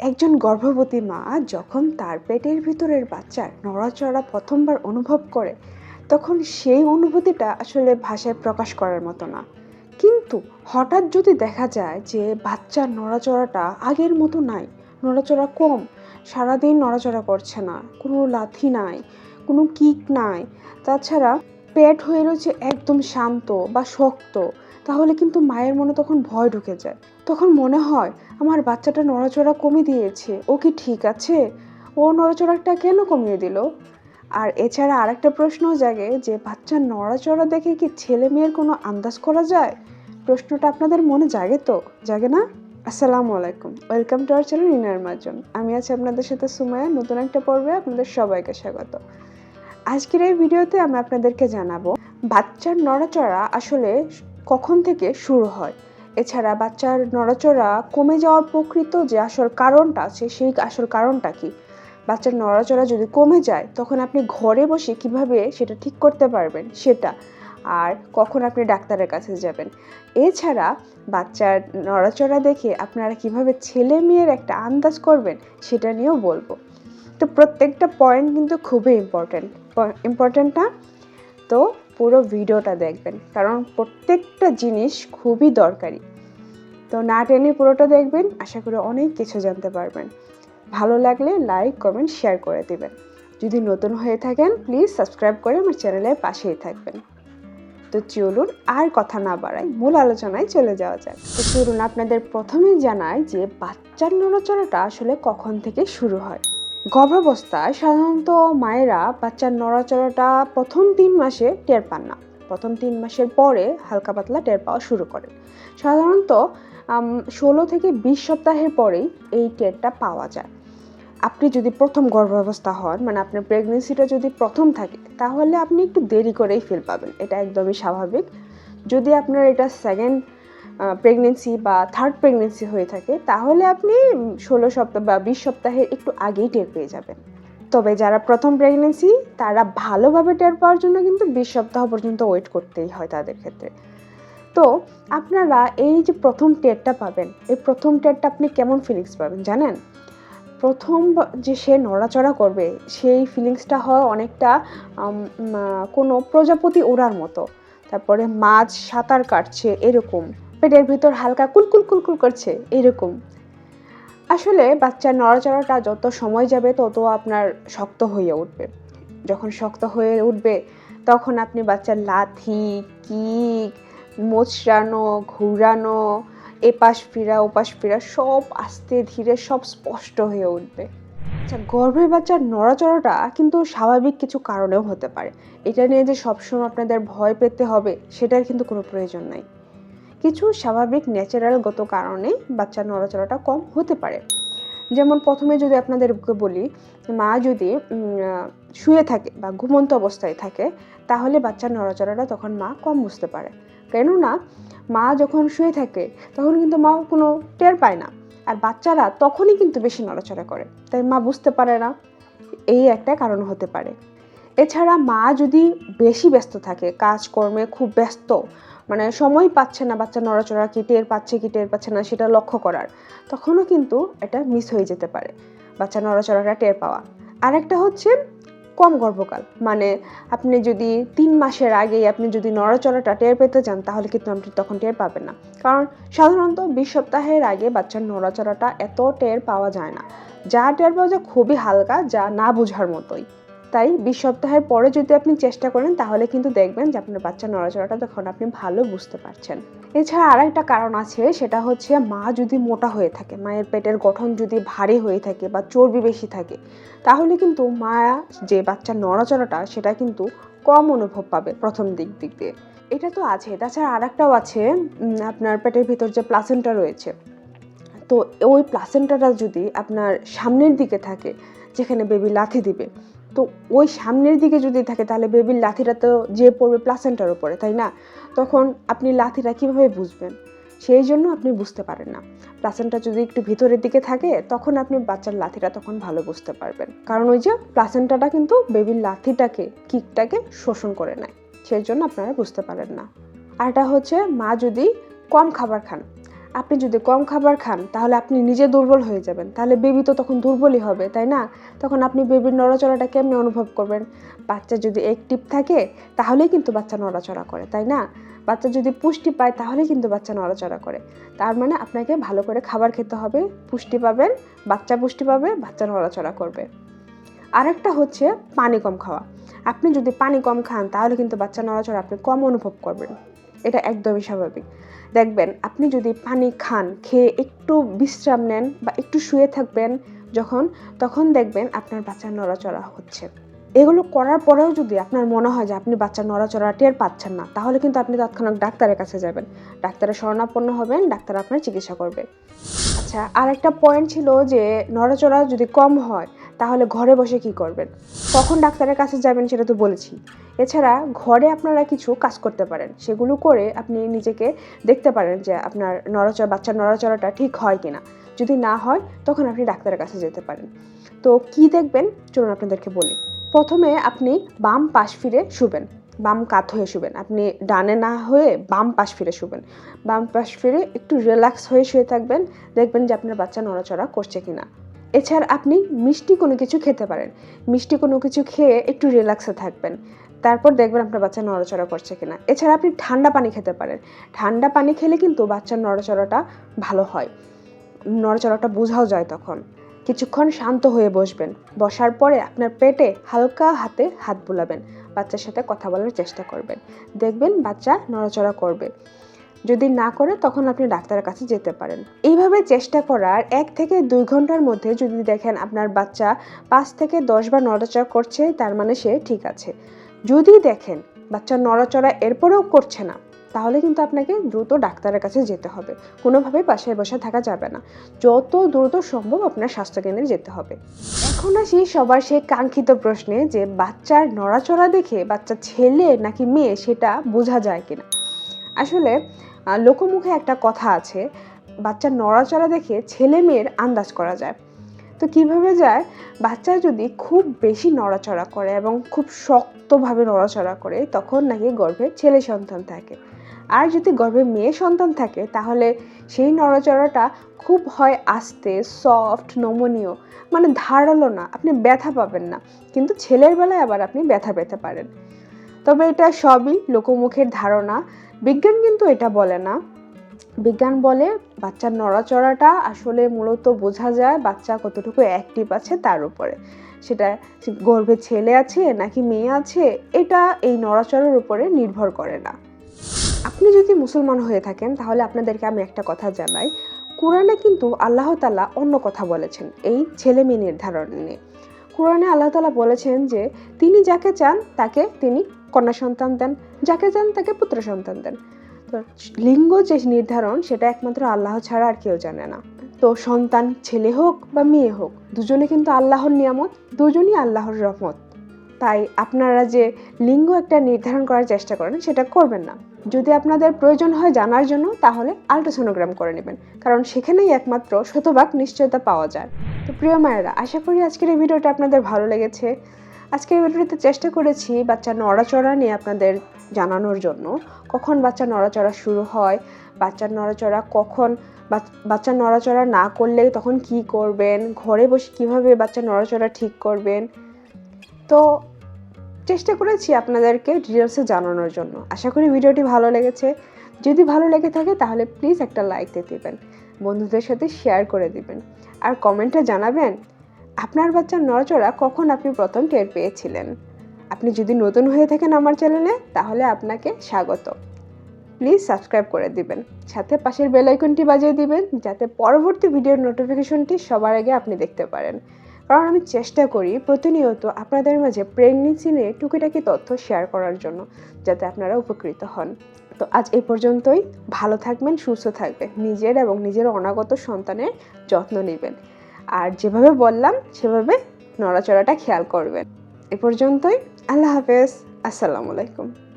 একজন গর্ভবতী মা যখন তার পেটের ভিতরের বাচ্চার নড়াচড়া প্রথমবার অনুভব করে, তখন সেই অনুভূতিটা আসলে ভাষায় প্রকাশ করার মতো না। কিন্তু হঠাৎ যদি দেখা যায় যে বাচ্চার নড়াচড়াটা আগের মতো নাই, নড়াচড়া কম, সারাদিন নড়াচড়া করছে না, কোনো লাথি নাই, কোনো কিক নাই, তাছাড়া পেট হয়ে রয়েছে একদম শান্ত বা শক্ত তাহলে কিন্তু মায়ের মনে তখন ভয় ঢুকে যায়। তখন মনে হয়, আমার বাচ্চাটা নড়াচড়া কমে দিয়েছে। ও কি ঠিক আছে? ও নড়াচড়াটা কেন কমিয়ে দিল? আর এছাড়া আরেকটা প্রশ্ন জাগে যে বাচ্চার নড়াচড়া দেখে কি ছেলে মেয়ের কোনো আন্দাজ করা যায়? প্রশ্নটা আপনাদের মনে জাগে তো? জাগে না? আসসালামু আলাইকুম। ওয়েলকাম টু আওয়ার চ্যানেল ইনার মার্জন আমি আছি আপনাদের সাথে সুমায়া। নতুন একটা পর্বে আপনাদের সবাইকে স্বাগত। আজকের এই ভিডিওতে আমি আপনাদেরকে জানাব, বাচ্চার নড়াচড়া আসলে কখন থেকে শুরু হয়? এছাড়া বাচ্চার নড়াচড়া কমে যাওয়ার প্রকৃত যে আসল কারণটা আছে, সেই আসল কারণটা কি? বাচ্চার নড়াচড়া যদি কমে যায়, তখন আপনি ঘরে বসে কীভাবে সেটা ঠিক করতে পারবেন? সেটা। আর কখন আপনি ডাক্তারের কাছে যাবেন? এছাড়া বাচ্চার নড়াচড়া দেখে আপনারা কীভাবে ছেলে মেয়ের একটা আন্দাজ করবেন, সেটা নিয়েও বলব। তো প্রত্যেকটা পয়েন্ট কিন্তু খুবই ইম্পর্ট্যান্ট ইম্পর্ট্যান্ট না? তো পুরো ভিডিওটা দেখবেন। কারণ প্রত্যেকটা জিনিস খুবই দরকারি। তো না টেনে পুরোটা দেখবেন, আশা করি অনেক কিছু জানতে পারবেন। ভালো লাগলে লাইক, কমেন্ট, শেয়ার করে দেবেন। যদি নতুন হয়ে থাকেন, প্লিজ সাবস্ক্রাইব করে আমার চ্যানেলের পাশেই থাকবেন। তো চলুন আর কথা না বাড়াই, মূল আলোচনায় চলে যাওয়া যাক। তো চলুন আপনাদের প্রথমেই জানাই যে বাচ্চার নড়াচড়াটা আসলে কখন থেকে শুরু হয়? গর্ভাবস্থায় সাধারণত মায়েরা বাচ্চার নড়াচড়াটা প্রথম তিন মাসে টের পান না। প্রথম তিন মাসের পরে হালকা পাতলা টের পাওয়া শুরু করে। সাধারণত ষোলো থেকে বিশ সপ্তাহের পরেই এই টেরটা পাওয়া যায়। আপনি যদি প্রথম গর্ভাবস্থা হন মানে আপনার প্রেগনেন্সিটা যদি প্রথম থাকে, তাহলে আপনি একটু দেরি করেই ফিল পাবেন। এটা একদমই স্বাভাবিক। যদি আপনার এটা সেকেন্ড প্রেগনেন্সি বা থার্ড প্রেগনেন্সি হয়ে থাকে, তাহলে আপনি ষোলো সপ্তাহ বা বিশ সপ্তাহের একটু আগেই টের পেয়ে যাবেন। তবে যারা প্রথম প্রেগনেন্সি তারা ভালোভাবে টের পাওয়ার জন্য কিন্তু বিশ সপ্তাহ পর্যন্ত ওয়েট করতেই হয় তাদের ক্ষেত্রে। তো আপনারা এই যে প্রথম টেরটা পাবেন, এই প্রথম টেরটা আপনি কেমন ফিলিংস পাবেন জানেন? প্রথম যে সে নড়াচড়া করবে, সেই ফিলিংসটা হয় অনেকটা কোনো প্রজাপতি ওড়ার মতো। তারপরে মাছ সাঁতার কাটছে এরকম। পেটের ভিতর হালকা কুলকুল কুলকুল করছে, এরকম। আসলে বাচ্চার নড়াচড়াটা যত সময় যাবে তত আপনার শক্ত হয়ে উঠবে। যখন শক্ত হয়ে উঠবে, তখন আপনি বাচ্চার লাথি, কিক, মোচড়ানো, ঘুরানো, এপাশ ফিরা, ওপাশ ফিরা, সব আস্তে ধীরে, সব স্পষ্ট হয়ে উঠবে। আচ্ছা গর্ভের বাচ্চার নড়াচড়াটা কিন্তু স্বাভাবিক কিছু কারণেও হতে পারে। এটা নিয়ে যে সবসময় আপনাদের ভয় পেতে হবে, সেটার কিন্তু কোনো প্রয়োজন নাই। কিছু স্বাভাবিক ন্যাচারালগত কারণে বাচ্চার নড়াচড়াটা কম হতে পারে। যেমন প্রথমে যদি আপনাদেরকে বলি, মা যদি শুয়ে থাকে বা ঘুমন্ত অবস্থায় থাকে, তাহলে বাচ্চার নড়াচড়াটা তখন মা কম বুঝতে পারে। কেননা, মা যখন শুয়ে থাকে, তখন কিন্তু মা কোনো টের পায় না। আর বাচ্চারা তখনই কিন্তু বেশি নড়াচড়া করে। তাই মা বুঝতে পারে না, এই একটা কারণ হতে পারে। এছাড়া মা যদি বেশি ব্যস্ত থাকে, কাজকর্মে খুব ব্যস্ত মানে সময় পাচ্ছে না, বাচ্চা নড়াচড়া কি টের পাচ্ছে কি টের পাচ্ছে না সেটা লক্ষ্য করার, তখনও কিন্তু এটা মিস হয়ে যেতে পারে, বাচ্চা নড়াচড়াটা টের পাওয়া। আরেকটা হচ্ছে কম গর্ভকাল মানে আপনি যদি তিন মাসের আগেই আপনি যদি নড়াচড়াটা টের পেতে চান, তাহলে কিন্তু আপনি তখন টের পাবেন না। কারণ সাধারণত বিশ সপ্তাহের আগে বাচ্চার নড়াচড়াটা এত টের পাওয়া যায় না যা টের পাওয়া যায় খুবই হালকা, যা না বোঝার মতোই। তাই বিশ সপ্তাহের পরে যদি আপনি চেষ্টা করেন, তাহলে কিন্তু দেখবেন যে আপনার বাচ্চার নড়াচড়াটা তখন আপনি ভালো বুঝতে পারছেন। এছাড়া আর একটা কারণ আছে, সেটা হচ্ছে মা যদি মোটা হয়ে থাকে, মায়ের পেটের গঠন যদি ভারী হয়ে থাকে বা চর্বি বেশি থাকে, তাহলে কিন্তু মা যে বাচ্চার নড়াচড়াটা, সেটা কিন্তু কম অনুভব পাবে প্রথম দিক দিক দিয়ে। এটা তো আছে। তাছাড়া আর একটাও আছে আপনার পেটের ভিতর যে প্লাসেন্টা রয়েছে, তো ওই প্লাসেন্টাটা যদি আপনার সামনের দিকে থাকে, যেখানে বেবি লাথি দিবে তো ওই সামনের দিকে যদি থাকে, তাহলে বেবির লাথিটা তো যে পড়বে প্লাসেন্টার উপরে, তাই না? তখন আপনি লাথিটা কীভাবে বুঝবেন? সেই জন্য আপনি বুঝতে পারেন না। প্লাসেন্টা যদি একটু ভিতরের দিকে থাকে, তখন আপনি বাচ্চার লাথিটা তখন ভালো বুঝতে পারবেন। কারণ ওই যে প্লাসেন্টাটা কিন্তু বেবির লাথিটাকে, কিকটাকে শোষণ করে নেয়। সেই জন্য আপনারা বুঝতে পারেন না। আর এটা হচ্ছে মা যদি কম খাবার খান আপনি যদি কম খাবার খান, তাহলে আপনি নিজে দুর্বল হয়ে যাবেন। তাহলে বেবি তো তখন দুর্বলই হবে, তাই না? তখন আপনি বেবির নড়াচড়াটা কেমনি অনুভব করবেন? বাচ্চা যদি অ্যাক্টিভ থাকে, তাহলেই কিন্তু বাচ্চা নড়াচড়া করে, তাই না? বাচ্চা যদি পুষ্টি পায়, তাহলেই কিন্তু বাচ্চা নড়াচড়া করে। তার মানে আপনাকে ভালো করে খাবার খেতে হবে, পুষ্টি পাবেন, বাচ্চা পুষ্টি পাবে, বাচ্চা নড়াচড়া করবে। আরেকটা হচ্ছে পানি কম খাওয়া। আপনি যদি পানি কম খান, তাহলে কিন্তু বাচ্চা নড়াচড়া আপনি কম অনুভব করবেন। এটা একদমই স্বাভাবিক। দেখবেন, আপনি যদি পানি খান, খেয়ে একটু বিশ্রাম নেন বা একটু শুয়ে থাকবেন যখন, তখন দেখবেন আপনার বাচ্চার নড়াচড়া হচ্ছে। এগুলো করার পরেও যদি আপনার মনে হয় যে আপনি বাচ্চার নড়াচড়া টের পাচ্ছেন না, তাহলে কিন্তু আপনি তৎক্ষণাৎ ডাক্তারের কাছে যাবেন। ডাক্তারের শরণাপন্ন হবেন, ডাক্তার আপনার চিকিৎসা করবে। আচ্ছা আর একটা পয়েন্ট ছিল যে নড়াচড়া যদি কম হয়, তাহলে ঘরে বসে কি করবেন? কখন ডাক্তারের কাছে যাবেন সেটা তো বলেছি। এছাড়া ঘরে আপনারা কিছু কাজ করতে পারেন। সেগুলো করে আপনি নিজেকে দেখতে পারেন যে আপনার নড়াচড়া, বাচ্চার নড়াচড়াটা ঠিক হয় কিনা। যদি না হয়, তখন আপনি ডাক্তারের কাছে যেতে পারেন। তো কি দেখবেন? চলুন আপনাদেরকে বলি। প্রথমে আপনি বাম পাশ ফিরে শুবেন। বাম কাত হয়ে শুবেন। আপনি ডানে না হয়ে বাম পাশ ফিরে শুবেন। বাম পাশ ফিরে একটু রিল্যাক্স হয়ে শুয়ে থাকবেন। দেখবেন যে আপনার বাচ্চা নড়াচড়া করছে কিনা। এছাড়া আপনি মিষ্টি কোনো কিছু খেতে পারেন। মিষ্টি কোনো কিছু খেয়ে একটু রিল্যাক্সে থাকবেন। তারপর দেখবেন আপনার বাচ্চা নড়াচড়া করছে কিনা। এছাড়া আপনি ঠান্ডা পানি খেতে পারেন। ঠান্ডা পানি খেলে কিন্তু বাচ্চার নড়াচড়াটা ভালো হয়। নড়াচড়াটা বোঝাও যায় তখন। কিছুক্ষণ শান্ত হয়ে বসবেন। বসার পরে আপনার পেটে হালকা হাতে হাত বুলাবেন। বাচ্চার সাথে কথা বলার চেষ্টা করবেন। দেখবেন বাচ্চা নড়াচড়া করবে। যদি না করে, তখন আপনি ডাক্তারের কাছে যেতে পারেন। এইভাবে চেষ্টা করার এক থেকে দুই ঘণ্টার মধ্যে যদি দেখেন আপনার বাচ্চা পাঁচ থেকে দশ বার নড়াচড়া করছে, তার মানে সে ঠিক আছে। যদি দেখেন বাচ্চা নড়াচড়া এরপরেও করছে না, তাহলে কিন্তু আপনাকে দ্রুত ডাক্তারের কাছে যেতে হবে। কোনোভাবেই বাসায় বসে থাকা যাবে না। যত দ্রুত সম্ভব আপনার স্বাস্থ্যকেন্দ্রে যেতে হবে। এখন আসি সবার সেই কাঙ্ক্ষিত প্রশ্নে যে, বাচ্চার নড়াচড়া দেখে বাচ্চা ছেলে নাকি মেয়ে, সেটা বোঝা যায় কিনা? আসলে লোকমুখে একটা কথা আছে, বাচ্চার নড়াচড়া দেখে ছেলে মেয়ের আন্দাজ করা যায়। তো কীভাবে যায়? বাচ্চা যদি খুব বেশি নড়াচড়া করে এবং খুব শক্তভাবে নড়াচড়া করে, তখন নাকি গর্ভে ছেলে সন্তান থাকে। আর যদি গর্ভে মেয়ে সন্তান থাকে, তাহলে সেই নড়াচড়াটা খুব হয় আস্তে সফট নমনীয় মানে ধারালো না, আপনি ব্যথা পাবেন না। কিন্তু ছেলের বেলায় আবার আপনি ব্যথা পেতে পারেন। তবে এটা সবই লোকমুখের ধারণা। বিজ্ঞান কিন্তু এটা বলে না। বিজ্ঞান বলে বাচ্চার নড়াচড়াটা আসলে মূলত বোঝা যায় বাচ্চা কতটুকু অ্যাক্টিভ আছে তার উপরে। সেটা গর্ভে ছেলে আছে নাকি মেয়ে আছে, এটা এই নড়াচড়ার উপরে নির্ভর করে না। আপনি যদি মুসলমান হয়ে থাকেন, তাহলে আপনাদেরকে আমি একটা কথা জানাই। কোরআনে কিন্তু আল্লাহ তালা অন্য কথা বলেছেন, এই ছেলে মেয়ে নির্ধারণ নিয়ে। কোরআনে আল্লাহ তালা বলেছেন যে, তিনি যাকে চান, তাকে তিনি কন্যা সন্তান দেন, যাকে চান তাকে পুত্র সন্তান দেন। তো লিঙ্গ যে নির্ধারণ, সেটা একমাত্র আল্লাহ ছাড়া আর কেউ জানে না। তো সন্তান ছেলে হোক বা মেয়ে হোক, দুজনে কিন্তু আল্লাহর নিয়ামত, দুজনই আল্লাহর রহমত। তাই আপনারা যে লিঙ্গ একটা নির্ধারণ করার চেষ্টা করেন, সেটা করবেন না। যদি আপনাদের প্রয়োজন হয় জানার জন্য, তাহলে আলট্রাসোনোগ্রাম করে নেবেন। কারণ সেখানেই একমাত্র শতভাগ নিশ্চয়তা পাওয়া যায়। তো প্রিয় মায়েরা, আশা করি আজকের এই ভিডিওটা আপনাদের ভালো লেগেছে। আজকের ভিডিওতে চেষ্টা করেছি বাচ্চা নড়াচড়া নিয়ে আপনাদের জানানোর জন্য। কখন বাচ্চা নড়াচড়া শুরু হয় বাচ্চার নড়াচড়া কখন বাচ- বাচ্চা নড়াচড়া না করলে তখন কি করবেন, ঘরে বসে কীভাবে বাচ্চা নড়াচড়া ঠিক করবেন? তো চেষ্টা করেছি আপনাদেরকে ডিটেলসে জানানোর জন্য। আশা করি ভিডিওটি ভালো লেগেছে। যদি ভালো লেগে থাকে তাহলে প্লিজ একটা লাইক দিয়ে দেবেন। বন্ধুদের সাথে শেয়ার করে দিবেন। আর কমেন্টে জানাবেন আপনার বাচ্চার নড়চড়া কখন আপনি প্রথম টের পেয়েছিলেন? আপনি যদি নতুন হয়ে থাকেন আমার চ্যানেলে, তাহলে আপনাকে স্বাগত। প্লিজ সাবস্ক্রাইব করে দিবেন। সাথে পাশের বেল আইকনটি বাজিয়ে দিবেন, যাতে পরবর্তী ভিডিওর নোটিফিকেশনটি সবার আগে আপনি দেখতে পারেন। কারণ আমি চেষ্টা করি প্রতিনিয়ত আপনাদের মাঝে প্রেগনেন্সি নিয়ে টুকিটাকি তথ্য শেয়ার করার জন্য, যাতে আপনারা উপকৃত হন। তো আজ এই পর্যন্তই। ভালো থাকবেন, সুস্থ থাকবেন। নিজের এবং নিজের অনাগত সন্তানের যত্ন নেবেন। আর যেভাবে বললাম সেভাবে নড়াচড়াটা খেয়াল করবেন। এ পর্যন্তই। আল্লাহ হাফেজ। আসসালামু আলাইকুম।